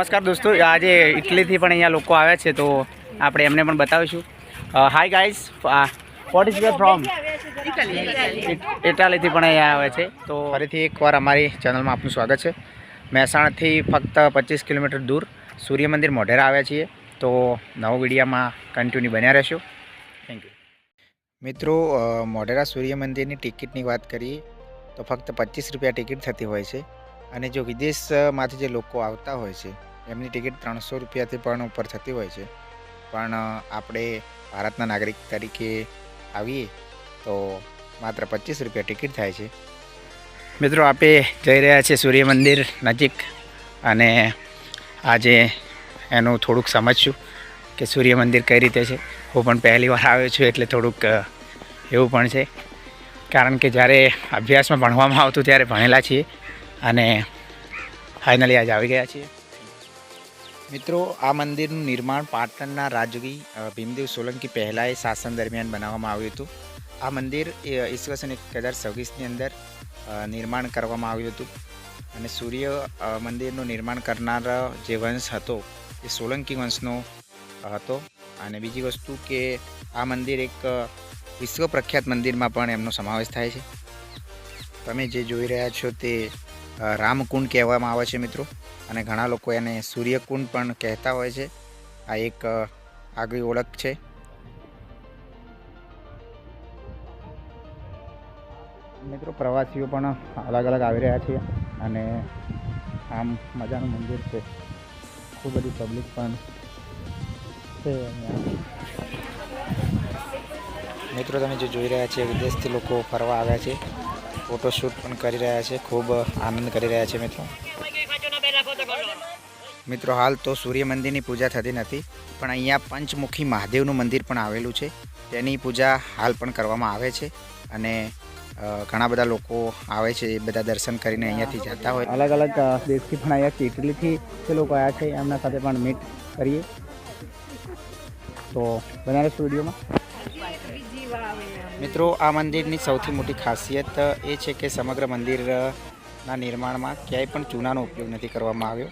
નમસ્કાર દોસ્તો, આજે ઇટલીથી પણ અહીંયા લોકો આવ્યા છે તો આપણે એમને પણ બતાવીશું. Hi guys what is your from ઇટાલીથી પણ અહીંયા આવે છે, તો ફરીથી એકવાર અમારી ચેનલમાં આપનું સ્વાગત છે. મહેસાણાથી ફક્ત પચીસ કિલોમીટર દૂર સૂર્ય મંદિર મોઢેરા આવ્યા છીએ, તો નવો વિડીયામાં કન્ટિન્યુ બન્યા રહેશો. થેન્ક યુ મિત્રો મોઢેરા સૂર્ય મંદિરની ટિકિટની વાત કરીએ, તો ફક્ત પચીસ રૂપિયા ટિકિટ થતી હોય છે. અને જો વિદેશમાંથી જે લોકો આવતા હોય છે એમની ટિકિટ ત્રણસો રૂપિયાથી પણ ઉપર થતી હોય છે. પણ આપણે ભારતના નાગરિક તરીકે આવીએ તો માત્ર પચીસ રૂપિયા ટિકિટ થાય છે. મિત્રો આપણે જઈ રહ્યા છીએ સૂર્ય મંદિર નજીક અને આજે એનું થોડુંક સમજશું કે સૂર્ય મંદિર કઈ રીતે છે. હું પણ પહેલી વાર આવ્યો છું એટલે થોડુંક એવું પણ છે. કારણ કે જ્યારે અભ્યાસમાં ભણવામાં આવતું ત્યારે ભણેલા છીએ અને ફાઇનલી આજે આવી ગયા છીએ. મિત્રો, આ મંદિરનું નિર્માણ પાટણના રાજવી ભીમદેવ સોલંકી પહેલાંએ શાસન દરમિયાન બનાવવામાં આવ્યું હતું. આ મંદિર ઈસવીસન એક હજાર છવ્વીસની અંદર નિર્માણ કરવામાં આવ્યું હતું. અને સૂર્ય મંદિરનું નિર્માણ કરનાર જે વંશ હતો, એ સોલંકી વંશનો હતો. અને બીજી વસ્તુ કે, આ મંદિર એક વિશ્વ પ્રખ્યાત મંદિરમાં પણ એમનો સમાવેશ થાય છે. તમે જે જોઈ રહ્યા છો તે રામકુંડ કહેવામાં આવે છે મિત્રો. અને ઘણા લોકો એને સૂર્યકુંડ પણ કહેતા હોય છે. આ એક આગવી ઓળખ છે. મિત્રો પ્રવાસીઓ પણ અલગ અલગ આવી રહ્યા છે અને આમ મજાનું મંદિર છે. ખૂબ બધી પબ્લિક પણ છે મિત્રો તમે જે જોઈ રહ્યા છે વિદેશથી લોકો ફરવા આવ્યા છે. ફોટોશૂટ પણ કરી રહ્યા છે. ખૂબ આનંદ કરી રહ્યા છે મિત્રો. મિત્રો, હાલ તો સૂર્ય મંદિરની પૂજા થતી નથી, પણ અહીંયા પંચમુખી મહાદેવનું મંદિર પણ આવેલું છે. તેની પૂજા હાલ પણ કરવામાં આવે છે અને ઘણા બધા લોકો આવે છે એ બધા દર્શન કરીને અહીંયાથી જતા હોય. અલગ અલગ દેશથી પણ અહીંયા ઇટલીથી જે લોકો આવ્યા છે, એમના સાથે પણ મીટ કરીએ. તો બનારસ વિડીયોમાં મિત્રો, આ મંદિરની સૌથી મોટી ખાસિયત એ છે કે સમગ્ર મંદિરના નિર્માણમાં ક્યાંય પણ ચૂનાનો ઉપયોગ નથી કરવામાં આવ્યો.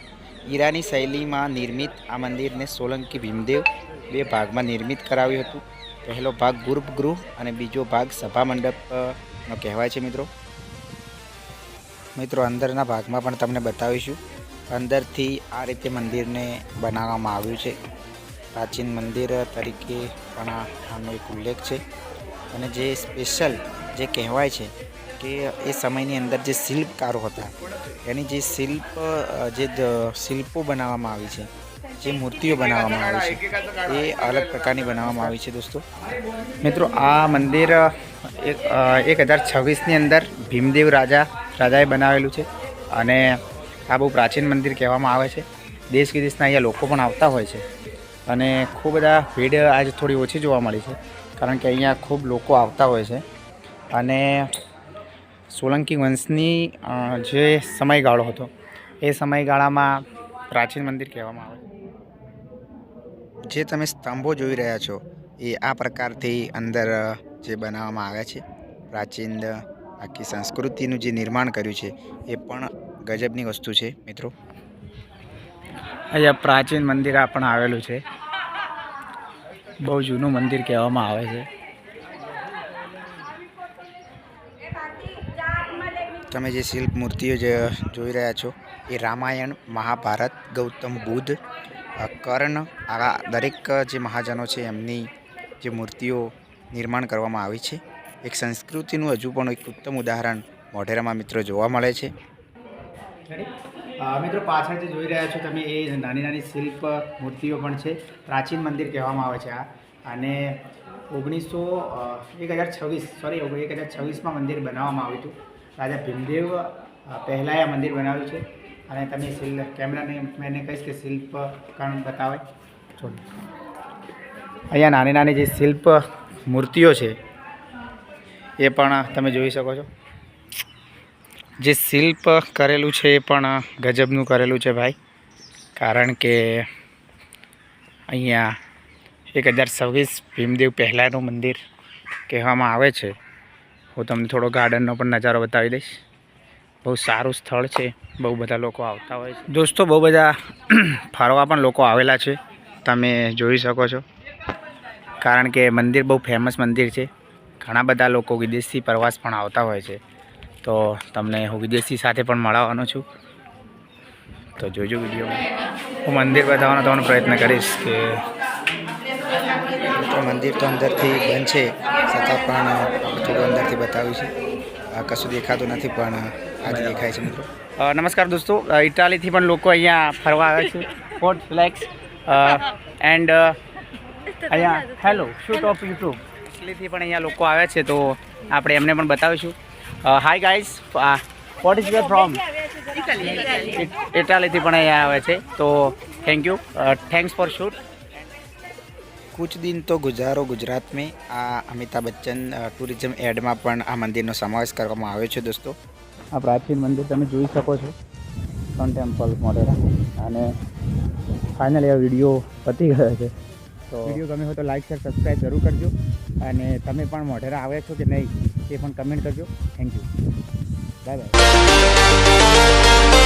ઈરાની શૈલીમાં નિર્મિત આ મંદિરને સોલંકી ભીમદેવ બે ભાગમાં નિર્મિત કરાવ્યું હતું. પહેલો ભાગ ગર્ભગૃહ અને બીજો ભાગ સભા મંડપનો કહેવાય છે મિત્રો. મિત્રો, અંદરના ભાગમાં પણ તમને બતાવીશું. અંદરથી આ રીતે મંદિરને બનાવવામાં આવ્યું છે. પ્રાચીન મંદિર તરીકે પણ આનો એક ઉલ્લેખ છે. અને જે સ્પેશિયલ જે કહેવાય છે કે એ સમયની અંદર જે શિલ્પકારો હતા, એની જે શિલ્પ જે શિલ્પો બનાવવામાં આવી છે, જે મૂર્તિઓ બનાવવામાં આવી છે, એ અલગ પ્રકારની બનાવવામાં આવી છે દોસ્તો. મિત્રો, આ મંદિર એક એક હજાર છવ્વીસની અંદર ભીમદેવ રાજા, રાજાએ બનાવેલું છે અને આ બહુ પ્રાચીન મંદિર કહેવામાં આવે છે. દેશ વિદેશના અહીંયા લોકો પણ આવતા હોય છે અને ખૂબ બધા ભીડ આજે થોડી ઓછી જોવા મળી છે. કારણ કે અહીંયા ખૂબ લોકો આવતા હોય છે. અને સોલંકી વંશની જે સમયગાળો હતો એ સમયગાળામાં પ્રાચીન મંદિર કહેવામાં આવે જે તમે સ્તંભો જોઈ રહ્યા છો એ આ પ્રકારથી અંદર જે બનાવવામાં આવ્યા છે. પ્રાચીન આખી સંસ્કૃતિનું જે નિર્માણ કર્યું છે એ પણ ગજબની વસ્તુ છે મિત્રો. અહીંયા પ્રાચીન મંદિર આ પણ આવેલું છે. બહુ જૂનું મંદિર કહેવામાં આવે છે. તમે જે શિલ્પ મૂર્તિઓ જે જોઈ રહ્યા છો, એ રામાયણ, મહાભારત, ગૌતમ બુદ્ધ કર્ણ આ દરેક જે મહાજનો છે, એમની જે મૂર્તિઓ નિર્માણ કરવામાં આવી છે. એક સંસ્કૃતિનું હજુ પણ એક ઉત્તમ ઉદાહરણ મોઢેરામાં મિત્રો જોવા મળે છે. મિત્રો પાછળ જે જોઈ રહ્યા છો તમે એ નાની નાની શિલ્પ મૂર્તિઓ પણ છે. પ્રાચીન મંદિર કહેવામાં આવે છે આ. અને ઓગણીસો એક હજાર છવ્વીસ સોરી એક હજાર છવ્વીસમાં મંદિર બનાવવામાં આવ્યું હતું. રાજા ભીમદેવ પહેલાં આ મંદિર બનાવ્યું છે. અને તમે શિલ્પ, કેમેરાને મેં કહીશ કે શિલ્પ કણ બતાવે. જો અહીંયા નાની નાની જે શિલ્પ મૂર્તિઓ છે, એ પણ તમે જોઈ શકો છો. જે શિલ્પ કરેલું છે એ પણ ગજબનું કરેલું છે ભાઈ. કારણ કે અહીંયા એક હજાર છવ્વીસ ભીમદેવ પહેલાંનું મંદિર કહેવામાં આવે છે. હું તમને થોડો ગાર્ડનનો પણ નજારો બતાવી દઈશ. બહુ સારું સ્થળ છે. બહુ બધા લોકો આવતા હોય છે. દોસ્તો, બહુ બધા ફરવા પણ લોકો આવેલા છે. તમે જોઈ શકો છો. કારણ કે મંદિર બહુ ફેમસ મંદિર છે. ઘણા બધા લોકો વિદેશથી પ્રવાસ પણ આવતા હોય છે. તો તમને હું વિદેશી સાથે પણ મળવાનો છું. તો જોજો વીડિયો હું મંદિર બતાવવાનો તમને પ્રયત્ન કરીશ કે તો મંદિર તો અંદરથી બંધ છે. છતાં પણ થોડું અંદરથી બતાવ્યું છે. આ કશું દેખાતું નથી પણ આજે દેખાય છે મિત્રો. નમસ્કાર દોસ્તો. ઇટાલીથી પણ લોકો અહીંયા ફરવા આવે છે. ફોર્ટ ફ્લેક્સ એન્ડ અહીંયા હેલો શૂટ ઓફ યુટ્યુબ ઇટલીથી પણ અહીંયા લોકો આવે છે તો આપણે એમને પણ બતાવીશું. Hi guys what is your from ઇટાલીથી પણ અહીંયા આવે છે. તો thank you thanks for shoot કુછ દિન તો ગુજારો ગુજરાત મેં આ અમિતાભ બચ્ચન ટુરિઝમ એડમાં પણ આ મંદિરનો સમાવેશ કરવામાં આવ્યો છે દોસ્તો. આ પ્રાચીન મંદિર તમે જોઈ શકો છો. સન ટેમ્પલ મોઢેરા અને ફાઇનલી આ વીડિયો પતી ગયો છે. તો વીડિયો ગમે હોય તો લાઈક શેર સબસ્ક્રાઈબ જરૂર કરજો. અને તમે પણ મોઢેરા આવ્યા છો કે નહીં તે પણ કમેન્ટ કરજો. Thank you bye bye